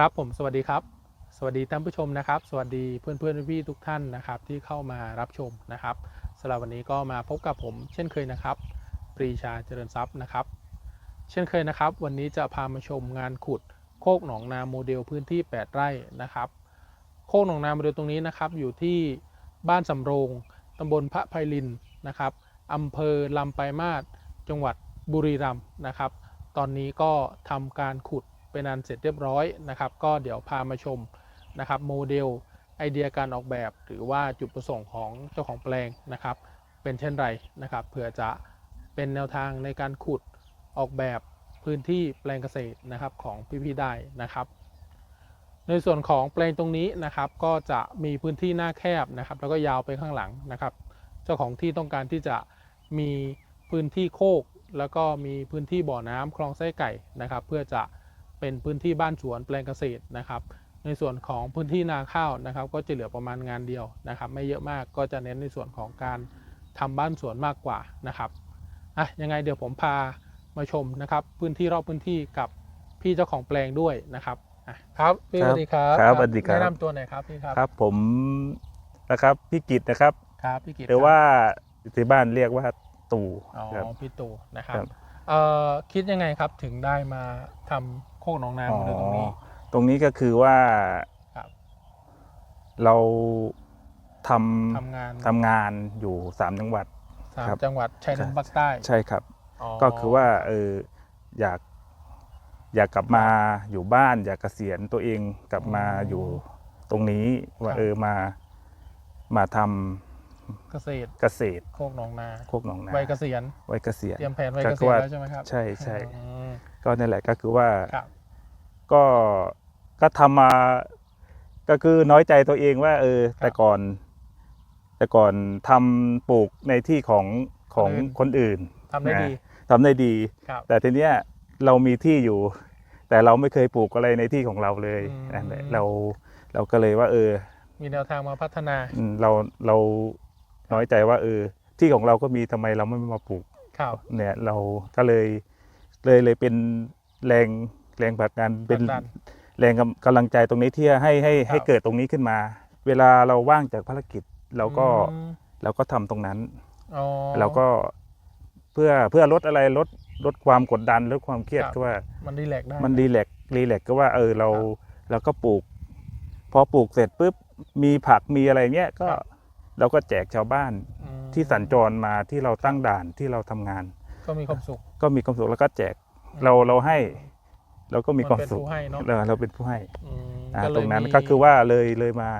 ครับผมสวัสดีครับ สวัสดีท่านผู้ชมนะครับ สวัสดีเพื่อนเพื่อนพี่ทุกท่านนะครับ ที่เข้ามารับชมนะครับสำหรับวันนี้ก็มาพบกับผมเช่นเคยนะครับ ปรีชาเจริญทรัพย์นะครับ เช่นเคยนะครับ วันนี้จะพามาชมงานขุดโคกหนองนาโมเดลพื้นที่ 8 ไร่นะครับ โคกหนองนาโมเดลตรงนี้นะครับ อยู่ที่บ้านสำโรงตำบลพระไพลินนะครับอำเภอลำปลายมาศจังหวัดบุรีรัมย์นะครับ ตอนนี้ก็ทำการขุด เป็นอันเสร็จเรียบร้อยนะครับ ก็เดี๋ยวพามาชมนะครับโมเดลไอเดียการออกแบบ หรือว่าจุดประสงค์ของเจ้าของแปลงนะครับ เป็นเช่นไรนะครับเผื่อจะเป็นแนวทางในการขุดออกแบบพื้นที่แปลงเกษตรนะครับของพี่ๆได้นะครับ ในส่วนของแปลงตรงนี้นะครับ ก็จะมีพื้นที่หน้าแคบนะครับ แล้วก็ยาวไปข้างหลังนะครับ เจ้าของที่ต้องการที่จะมีพื้นที่โคก แล้วก็มีพื้นที่บ่อน้ำคลองไส้ไก่นะครับ เพื่อจะ เป็นพื้นที่บ้านสวนแปลงเกษตรนะครับ ในส่วนของพื้นที่นาข้าวนะครับ ก็จะเหลือประมาณงานเดียวนะครับ ไม่เยอะมากก็จะเน้นในส่วนของการทำบ้านสวนมากกว่านะครับอะยังไงเดี๋ยวผมพามาชมนะครับ พื้นที่รอบพื้นที่กับพี่เจ้าของแปลงด้วยนะครับอะครับพี่สครับวัสดีครับครับสวัสดีครับแนะนำตัวหน่อยครับพี่ครับครับผมนะครับพี่กิตนะครับครับพี่กิตหรือครับว่าที่บ้านเรียกว่าตู่อ๋อครับพี่ตู่นะครับครับเอ่อคิดยังไงครับถึงได้มาทำโคกหนองนามาเลยตรงนี้ ตรงนี้ก็คือว่าครับเราททำำงานทำงานอยู่สามจังหวัด สามครับ จังหวัดชายแดนภาคใต้ใช่ครับอ๋อก็คือว่าเอออยากอยากกลับมาอยู่บ้าน อยากเกษียณตัวเองกลับมาอยู่ตรงนี้ว่าเออมามาทำเกษตรเกษตรโคกหนองนาโคกหนองนาวัยเกษียณ ไว้เกษียณ เตรียมแผนวัยก็เกคืษีอยณว่าแล้วใช่ไหมครับใช่ใช่ อืม ก็นั่นแหละก็คือว่าครับ ก็ก็ทำมาก็คือน้อยใจตัวเองว่า เออ แต่ก่อน แต่ก่อนทำปลูกในที่ของของคนอื่นทำได้ดีทำได้ดีครับแต่ทีเนี้ยเรามีที่อยู่ แต่เราไม่เคยปลูกอะไรในที่ของเราเลยอืมนั่นแหละเราเราก็เลยว่า เออ มีแนวทางมาพัฒนาอืมเราเราน้อยใจว่า เออ ที่ของเราก็มีทำไมเราไม่มาปลูกครับเนี่ยเราก็เลยเลยเลยเป็นแรง แรงผลักดันเป็นผลักดัน แรงกำกำลังใจตรงนี้ที่จะให้ให้ครับให้เกิดตรงนี้ขึ้นมา เวลาเราว่างจากภารกิจเราก็อืมเราก็ทำตรงนั้น อ๋อ เราก็เพื่อเพื่อลดอะไรลดลดความกดดันลดความเครียดครับ ก็ว่า มันรีแลกซ์ได้ มันรีแลกซ์รีแลกซ์ก็ว่าเออเราครับเราก็ปลูก พอปลูกเสร็จปุ๊บมีผักมีอะไรเงี้ยก็ครับ เราก็แจกชาวบ้านอืมที่สัญจรมาที่เราตั้งด่านที่เราทำงาน ก็มีความสุข ก็มีความสุขแล้วก็แจกเราเราให้ เราก็มีความสุขนเป็นผู้ให้เนาะเราเราเป็นผู้ให้อืมอ่าก็เลยตรงนั้นมีก็คือว่าเลยเลยมา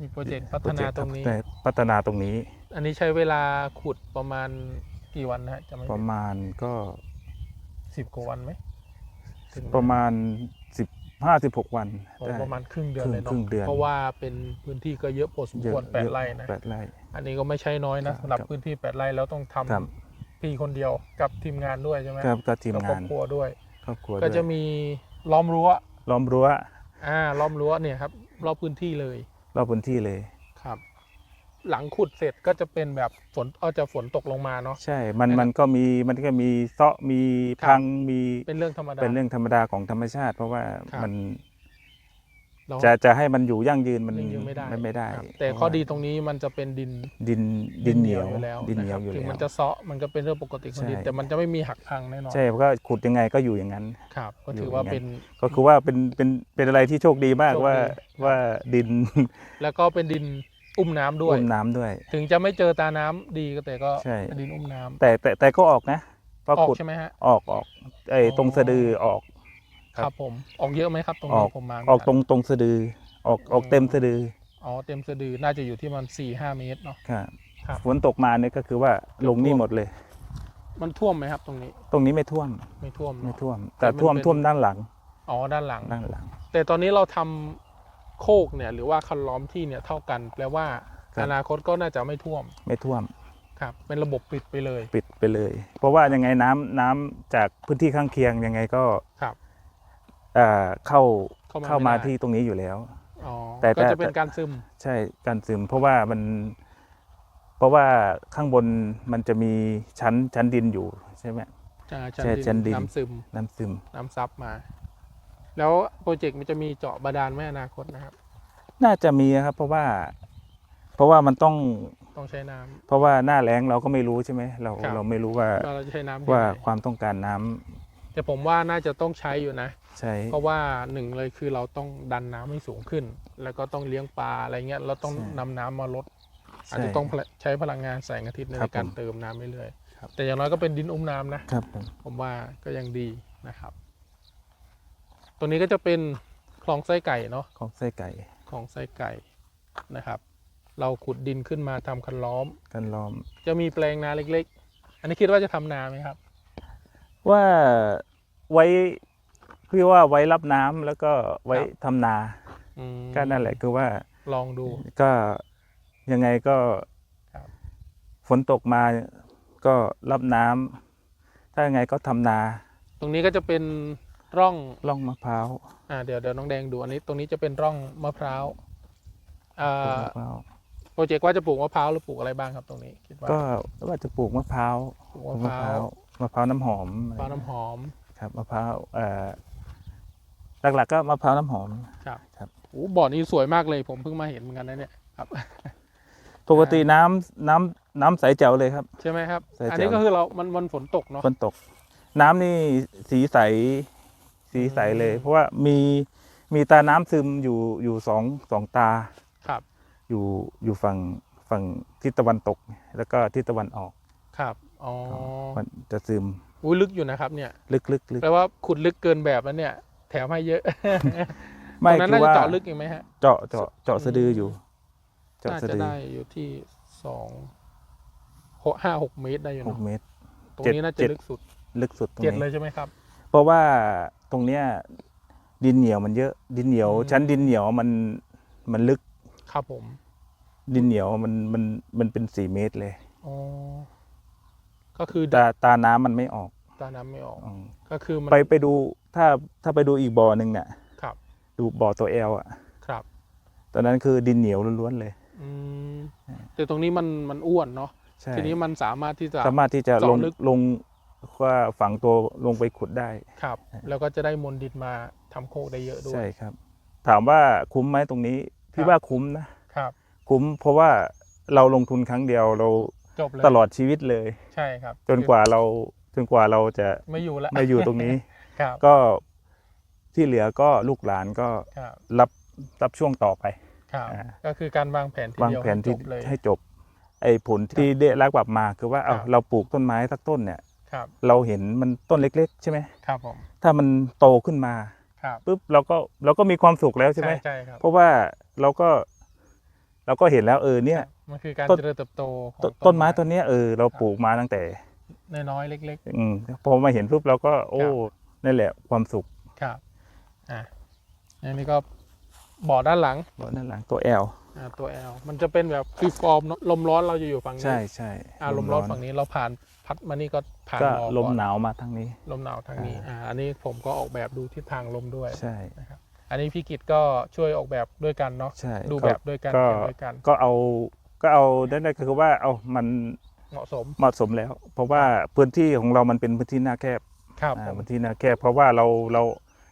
มีโปรเจกต์พัฒนาตรงนี้ พัฒนาตรงนี้อันนี้ใช้เวลาขุดประมาณกี่วันนะฮะจะไม่ประมาณก็สิบกว่าวันไหมถึงไหประมาณสิบห้าสิบหกวันโอ้ได้ ประมาณครึ่งเดือนเลยครึ่เนาะงเดือน เพราะว่าเป็นพื้นที่ก็เยอะพอสมเยอะควรแปดเยอะไร่นะ แปดไร่ อันนี้ก็ไม่ใช่น้อยนะครับสำหรับครับพื้นที่แปดไร่แล้วต้องทำครับ พี่คนเดียวกับทีมงานด้วยใช่ไหมครับก็ทีมกับครองาบนครัวด้วย ครอบครัวก็ด้วยจะมีล้อมรั้วล้อมรั้วอ่าล้อมรั้วเนี่ยครับรอบพื้นที่เลยรอบพื้นที่เลย ครับ หลังขุดเสร็จก็จะเป็นแบบฝนเอาจะฝนตกลงมาเนาะ ใช่ มันนะครับมันก็มีมันก็มีเซาะมีครับ พังมีเป็นเรื่องธรรมดา เป็นเรื่องธรรมดาของธรรมชาติ เพราะว่าครับ มัน เราจะจะให้มันอยู่ยั่งยืนมันยังยืนไม่ได้ไม่ได้ครับแต่เพราะข้อว่าดีตรงนี้มันจะเป็นดินดินดินเหนียวอยู่แล้วดินเหนียวะครับอยู่ถึงแล้วมันจะเซาะมันก็เป็นเรื่องปกติของดินใช่แต่มันจะไม่มีหักพังแน่นอนใช่เพราะก็ขุดยังไงก็อยู่อย่างนั้นครับก็อยู่ถือว่าอย่างนั้นเป็นก็คือว่าเป็นเป็นเป็นอะไรที่โชคดีมากโชคดีว่าครับว่าดิน แล้วก็เป็นดินอุ้มน้ำด้วยอุ้มน้ำด้วย ถึงจะไม่เจอตาน้ำดีก็แต่ก็ใช่เป็นดินอุ้มน้ำแต่แต่แต่ก็ออกนะพอออกขุดใช่ไหมฮะออกออกไอ้อ๋อตรงสะดือออก คครับรับผมออกเยอะไหมครับตรงอนี้อกผมมาออกตรงตรงสะดือ ออกออกอืมเต็มสะดืออ๋อเต็มสะดือน่าจะอยู่ที่มันสี่ห้าเมตรเนาะ ครับครับ ฝนตกมาเนี่ยก็คือว่าลงนี่ท่วมหมดเลย มันท่วมไหมครับตรงนี้ตรงนี้ไม่ท่วมไม่ท่วมไม่เนาะ ท่วม แต่แต่มันท่วมเป็น ท่วมด้านหลังอ๋อด้านหลัง ด้านหลัง แต่ตอนนี้เราทำโคกเนี่ยหรือว่าคันล้อมที่เนี่ยเท่ากันแปลว่าครับ อนาคตก็น่าจะไม่ท่วมไม่ท่วมครับ เป็นระบบปิดไปเลยปิดไปเลย เพราะว่ายังไงน้ำน้ำจากพื้นที่ข้างเคียงยังไงก็ครับเอ่อเข้าเข้ามาเข้ามาไม่ได้ที่ตรงนี้อยู่แล้วอ๋อแต่ก็แต่จะเป็นการซึมใช่การซึม เพราะว่ามัน เพราะว่าข้างบนมันจะมีชั้นชั้นดินอยู่ใช่ไหมอ่าใช่ชั้นดินน้ำซึมน้ำซึมน้ำซับมา แล้วโปรเจกต์มันจะมีเจาะบาดาลไหมอนาคตนะครับ น่าจะมีครับ เพราะว่า เพราะว่ามันต้องต้องใช้น้ำเพราะว่าหน้าแล้งเราก็ไม่รู้ใช่ไหมเราครับเราไม่รู้ว่าว่าเราจะใช้น้ำแค่ว่าไหนความต้องการน้ำ แต่ผมว่าน่าจะต้องใช้อยู่นะ ใช้เพราะว่าหนึ่งเลยคือเราต้องดันน้ำให้สูงขึ้น แล้วก็ต้องเลี้ยงปลาอะไรเงี้ยเราต้องนำน้ำมาลด อาจจะต้องใช้พลังงานแสงอาทิตย์ในการเติมน้ำเรื่อยๆแต่อย่างน้อยก็เป็นดินอุ้มน้ำนะ ครับผมผมว่าก็ยังดีนะครับ ตัวนี้ก็จะเป็นคลองไส้ไก่เนาะของไส้ไก่คลองไส้ไก่นะครับ เราขุดดินขึ้นมาทำคันล้อม กันล้อม จะมีแปลงนาเล็ก ๆ อันนี้คิดว่าจะทำนาไหมครับ ว่า ไว้พี่ว่าไว้รับน้ำแล้วก็ไว้ครับทำนาอืมก็นั่นแหละคือว่าลองดูก็ยังไงก็ครับฝนตกมาก็รับน้ำถ้ายังไงก็ทำนา ตรงนี้ก็จะเป็นร่องล่องมะพร้าวอ่าเดี๋ยวเดี๋ยวน้องแดงดูอันนี้ตรงนี้จะเป็นร่องมะพร้าวอ่าปลูกมะพร้าวโปรเจกต์ว่าจะปลูกมะพร้าวหรือปลูกอะไรบ้างครับตรงนี้คิดว่าก็ว่าจะปลูกมะพร้าวปลูกปลูมะกพร้าวมะพร้าวน้ำหอมมะพร้าวน้ำหอม ครับมะพร้าวเอ่อหลักๆก็มะพร้าวน้ำหอมครับครับโอ้บ่อนี้สวยมากเลยผมเพิ่งมาเห็นเหมือนกันนะเนี่ยครับปกติน้ำน้ำน้ำใสแจ๋วเลยครับ ใช่ไหมครับใช่อันนี้แจ๋วก็คือเรา มันมันฝนตกเนาะฝนตก น้ำนี่สีใสสีใสเลยอืมเพราะว่ามีมีตาน้ำซึมอยู่อยู่สองสองตาครับ อยู่อยู่ฝั่งฝั่งทิศตะวันตก แล้วก็ทิศตะวันออกครับอ๋อมันจะซึม อุ้ยลึกอยู่นะครับเนี่ยลึกลึกลึกแปลว่าขุดลึกเกินแบบแล้วเนี่ย แถมให้เยอะตไม่รงนั้นคืน่าอจะว่าเจาะลึกอีกไหมฮะ เจาะเจาะเจาะสะดืออยู่ เจาะน่าสะจะดือได้อยู่ที่สองหกห้าหกเมตรได้อยู่หเนาะกเมตรตรงเจ็ดนี้น่าจะเจ็ดลึกสุด ลึกสุดตรงเจ็ดเลนี้ยใช่ไหมครับ เพราะว่าตรงเนี้ยดินเหนียวมันเยอะ ดินเหนียวอืมชั้นดินเหนียวมันมันลึก ครับผม ดินเหนียวมันมันมันเป็นสี่เมตรเลย อ๋อ ก็คือตาตาน้ำมันไม่ออกตาน้ำไม่ออก อืมก็คือมันไปไปดูถ้าถ้าไปดูอีกบ่อหนึ่งเนี่ยครับดูบ่อตัวแอลอะ ครับ ตอนนั้นคือดินเหนียวล้วนๆเลย อืมแต่ตรงนี้มันมันอ้วนเนาะใช่ทีนี้มันสามารถที่จะ สามารถที่จะเจาะลงลึก ลงว่าฝังตัวลงไปขุดได้ ครับ แล้วก็จะได้มวลดินมาทำโคกได้เยอะด้วยใช่ครับ ถามว่าคุ้มไหมตรงนี้พี่ครับว่าคุ้มนะ ครับ คุ้มเพราะว่าเราลงทุนครั้งเดียวเรา จบเลยตลอดชีวิตเลย ใช่ครับ จนกว่าเราจนกว่าเราจะไม่อยู่แล้วมาอยู่ตรงนี้ครับก็ที่เหลือก็ลูกหลานก็ครับรับรับช่วงต่อไปครับอ่าก็คือการวางแผนทีวางเดียวแผนให้จที่บเลยให้จบ ไอ้ผลที่ได้รับกลับมาคือว่าเอาครับเราปลูกต้นไม้สักต้นเนี่ยครับเราเห็นมันต้นเล็ก ๆ ใช่ไหมครับผมถ้ามันโตขึ้นมาครับปุ๊บเราก็เราก็มีความสุขแล้วใช่ไหมใช่ครับเพราะว่าเราก็ เราก็เห็นแล้วเออเนี่ย มันคือการต้น เจริญเติบโตของต้นต้นไม้ต้นเนี้ยเออเราปลูกมาตั้งแต่ น้อยๆเล็ก อืมพอมาเห็นปุ๊บเราก็โอ้ครับ นั่นแหละความสุขๆ ครับอะอันนี้ก็บ่อด้านหลังบอกนั่นหลังตัวแอลอ่าตัว L มันจะเป็นแบบฟรีฟอร์มเนอะลมร้อนเราจะอยู่ฝั่งนี้ใช่ใช่อ่าลมร้อนฝั่งนี้เราผ่านพัดมานี่ก็ผ่านก็รอลมก่อนหนาวมาทางนี้ ลมหนาวทางนี้อ่าอันนี้ผมก็ออกแบบดูทิศทางลมด้วย ใช่นะครับอันนี้พี่กิตก็ช่วยออกแบบด้วยกันเนาะใช่ดูก็แบบด้วยกันก็ เขียนด้วยกัน ก็เอา ก็เอานั่นก็คือว่าเอามันเหมาะสมเหมาะสมแล้ว เพราะว่าพื้นที่ของเรามันเป็นพื้นที่หน้าแคบครับอ่าผมพื้นที่หน้าแคบเพราะว่าเราเรา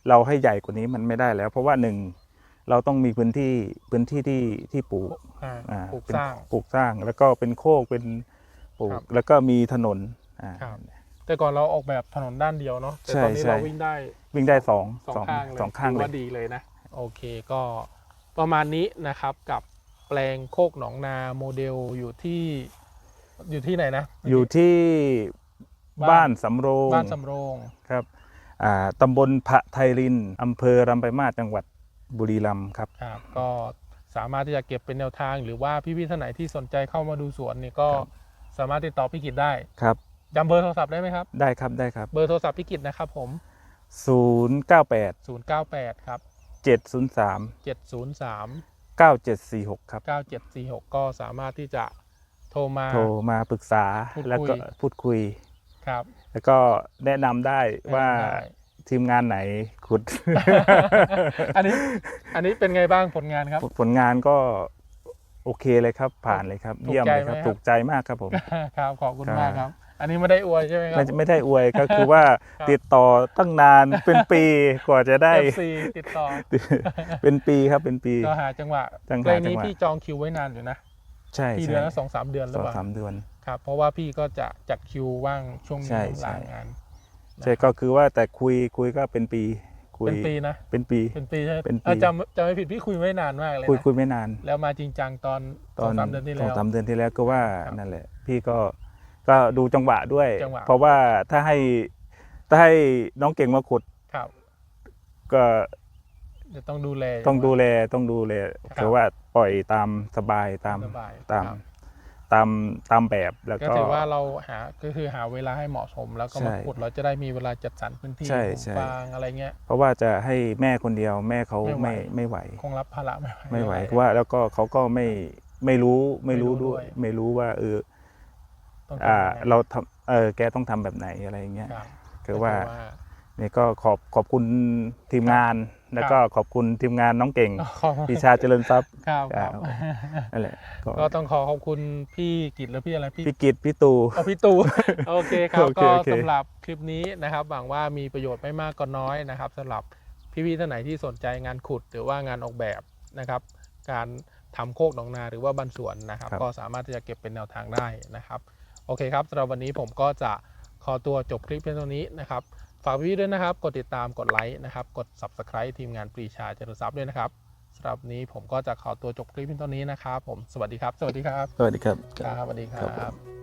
เราให้ใหญ่กว่านี้มันไม่ได้แล้ว เพราะว่าหนึ่งเราต้องมีพื้นที่พื้นที่ที่ที่ปลูกอ่าอ่าปลูกเป็นสร้าง ปลูกสร้างแล้วก็เป็นโคกเป็นปลูกครับแล้วก็มีถนนอ่า ครับแต่ก่อนเราออกแบบถนนด้านเดียวเนาะแต่ใช่ตอนนี้ใช่ เราวิ่งได้วิ่งได้สองสองข้างเลยสองข้างถืเลว่าย ดีเลยนะ โอเคก็ประมาณนี้นะครับกับ แปลงโคกหนองนาโมเดลอยู่ที่อยู่ที่ไหนนะ อยู่ที่บ้าบ้านนสำโรงบ้านสำโรงครับอ่าตำบลพะไทยรินอำเภอรำไปมาศจังหวัดบุรีรัมย์ครับครับ ก็สามารถที่จะเก็บเป็นแนวทาง หรือว่าพี่ๆท่านไหนที่สนใจเข้ามาดูสวนนี่ก็ครับสามารถติดต่อพี่กิตได้ครับจำเบอร์โทรศัพท์ได้ไหมครับ ได้ครับได้ครับ เบอร์โทรศัพท์พี่กิตนะครับผม 098 098 ครับ 703 703 9746 ครับ 9746 ก็สามารถที่จะโทรมา โทรมาปรึกษาพูดคุย แล้วก็พูดคุย ครับ แล้วก็แนะนำได้ว่าได้ ทีมงานไหนขุด อันนี้อันนี้เป็นไงบ้างผลงานครับ ผลงานก็โอเคเลยครับ ผ่านเลยครับ ถูกเยี่ยมใจเลยครับไหมครับ ถูกใจมากครับผม ครับขอบคุณครับมากครับ อันนี้ไม่ได้อวยใช่ไหมครัไม่ไม่ได้อวยก็คือว่าครับ ติดต่อตั้งนานเป็นปีกว่าจะได้เอฟซีติดต่อ เป็นปีครับเป็นปี ก็หาจังหวะจังหวะเพลงนี้จังหวะ พี่จองคิวไว้นานอยู่นะใช่พี่ใช่เดือนละสองสามเดือนหสรือองเปล่าสามเดือน ครับเพราะว่าพี่ก็จะจัดคิวว่างช่วงใช่นี้ใช่ลางงาน ใช่ก็คือว่าแต่คุยคุยก็เป็นปีคุยเป็นปีนะ เป็นปี เป็นปีใช่ไหมเป็นปี อะจำจำไม่ผิดพี่คุยไม่นานมากเลยคุยนะคุยไม่นาน แล้วมาจริงจังตอนตสอองนสามเดือนที่สอแล้งว สามเดือนที่แล้วก็ว่าครับ นั่นแหละ พี่ก็ ก็ดูจังหวะด้วย จังหวะ เพราะว่าถ้าให้ถ้าให้น้องเก่งมาขุดครับก็เดี๋ยวต้องดูแล ต้องดูแลต้องดูแลครับคือว่าปล่อยตามสบายตามสบายตามครับตามตามแบบแล้วก็ก็ ถือว่าเราหาก็คือหาเวลาให้เหมาะสม แล้วก็มาใช่ขุดเราจะได้มีเวลาจัดสรรพื้นที่ใช่ปลูกใช่ ฟางอะไรเงี้ย เพราะว่าจะให้แม่คนเดียว แม่เขาไม่ไหวไม่ไม่ไหว คงรับภาระไม่ไหว ไม่ไหวด้ว่าแล้วก็เขาก็ไม่ไม่รู้ไม่รู้ไม่รู้ด้วย ด้วย ไม่รู้ว่าเออ ต้องอ่าทำยังไง เราทำเออแกต้องทำแบบไหนอะไรอย่างเงี้ย ครับคือว่าก็นี่ก็ขอบขอบคุณทีมงาน แล้วก็ขอบคุณทีมงานน้องเก่งขอบปีชาเจริญทรัพย์ ครับครับ ครับ นั่นแหละก็ก็ต้องขอขอบคุณพี่กิตและพี่อะไรพี่พี่กิตพี่ตู เอาพี่ตู โอเคครับโอเคก็โอเค สำหรับคลิปนี้นะครับหวังว่ามีประโยชน์ไม่มากก็น้อยนะครับสำหรับพี่ๆท่านไหนที่สนใจงานขุดหรือว่างานออกแบบนะครับ การทำโคกหนองนาหรือว่าบันสวนนะครับ ก็สามารถที่จะเก็บเป็นแนวทางได้นะครับ โอเคครับสำหรับวันนี้ผมก็จะขอตัวจบคลิปเพียงเท่านี้นะครับ ฝากพี่ด้วยนะครับ กดติดตามกดไลค์นะครับ กด subscribe ทีมงานปรีชาเจริญทรัพย์ด้วยนะครับสำหรับวันนี้ผมก็จะขอตัวจบคลิปเพียงเท่านี้นะครับผมสวัสดีครับ สวัสดีครับ สวัสดีครับ ครับสวัสดีคครับผรัมบ